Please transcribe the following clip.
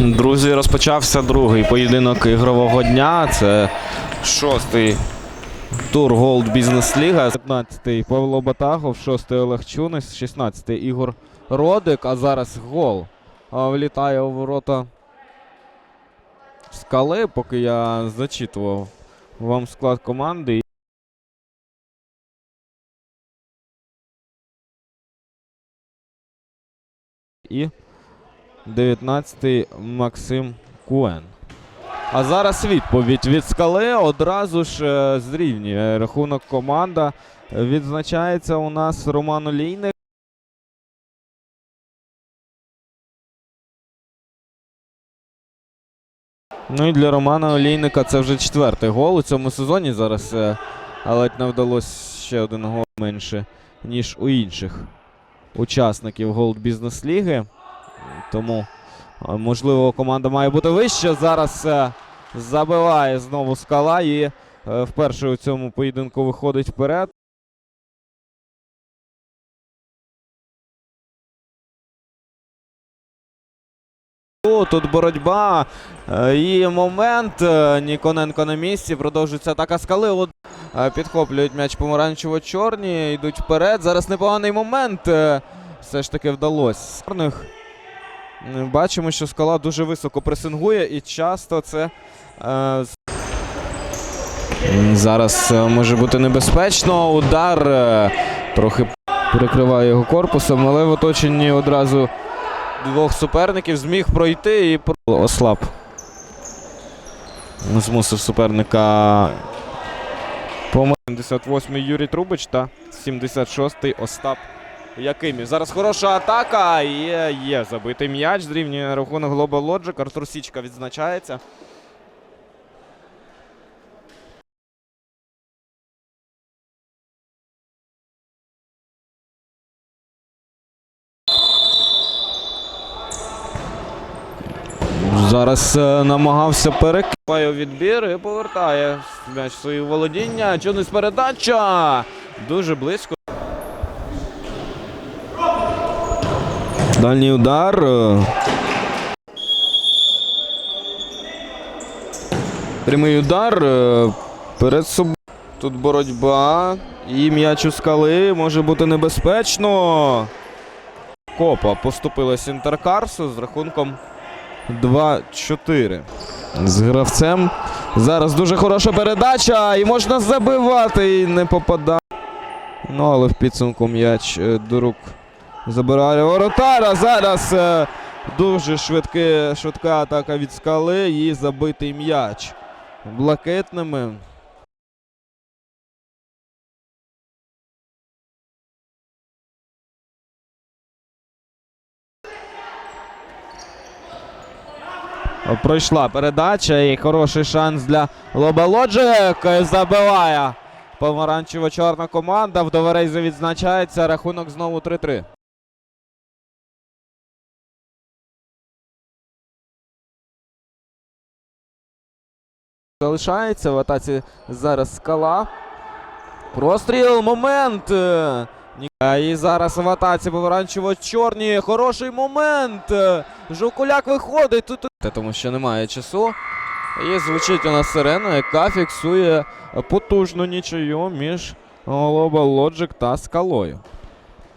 Друзі, розпочався другий поєдинок ігрового дня. Це шостий тур Gold Business League. 15-й Павло Батагов, 6-й Олег Чунис, 16-й Ігор Родик, а зараз гол. Влітає у ворота скали, поки я зачитував вам склад команди. І 19-й Максим Куен. А зараз відповідь від скали. Одразу ж е, зрівнює рахунок команда. Відзначається у нас Роман Олійник. Ну і для Романа Олійника це вже четвертий гол у цьому сезоні. Зараз е, ледь не вдалося ще один гол менше, ніж у інших учасників Gold Business Ліги. Тому, е, можливо, команда має бути вища. Зараз е, забиває знову скала і е, вперше у цьому поєдинку виходить вперед. Тут боротьба і момент. Ніконенко на місці. Продовжується атака скали. От, підхоплюють м'яч помаранчево-чорні, йдуть вперед. Зараз непоганий момент. Все ж таки вдалося. Е, Бачимо, що скала дуже високо пресингує і часто це. е, Зараз е, може бути небезпечно. Удар е, трохи перекриває його корпусом, але в оточенні одразу двох суперників зміг пройти і ослаб. Змусив суперника помер 78-й Юрій Трубич та 76-й Остап Якимів. Зараз хороша атака. Є, є забитий м'яч. Зрівнює рахунок Global Logic. Артур Січка відзначається. Зараз е, намагався перекипає відбір і повертає м'яч в свої володіння. Чонись передача. Дуже близько. Дальній удар. Прямий удар. е, Перед собою. Тут боротьба. І м'яч у скали може бути небезпечно. Копа поступилась Інтеркарсу з рахунком 2-4. З гравцем. Зараз дуже хороша передача. І можна забивати і не попадає. Ну, але в підсумку м'яч е, до рук забирає воротара. Зараз е, дуже швидке, швидка атака від скали і забитий м'яч. Блакитними. Пройшла передача і хороший шанс для Лоболоджик. Забиває помаранчево-чорна команда. В доверейзі відзначається. Рахунок знову 3-3. Залишається в атаці зараз скала. Простріл, момент. Е, І зараз в атаці помаранчево-чорні. Хороший момент. Е, Жовкуляк виходить. Тут тому що немає часу. І звучить у нас сирена, яка фіксує потужну нічию між Global Logic та скалою.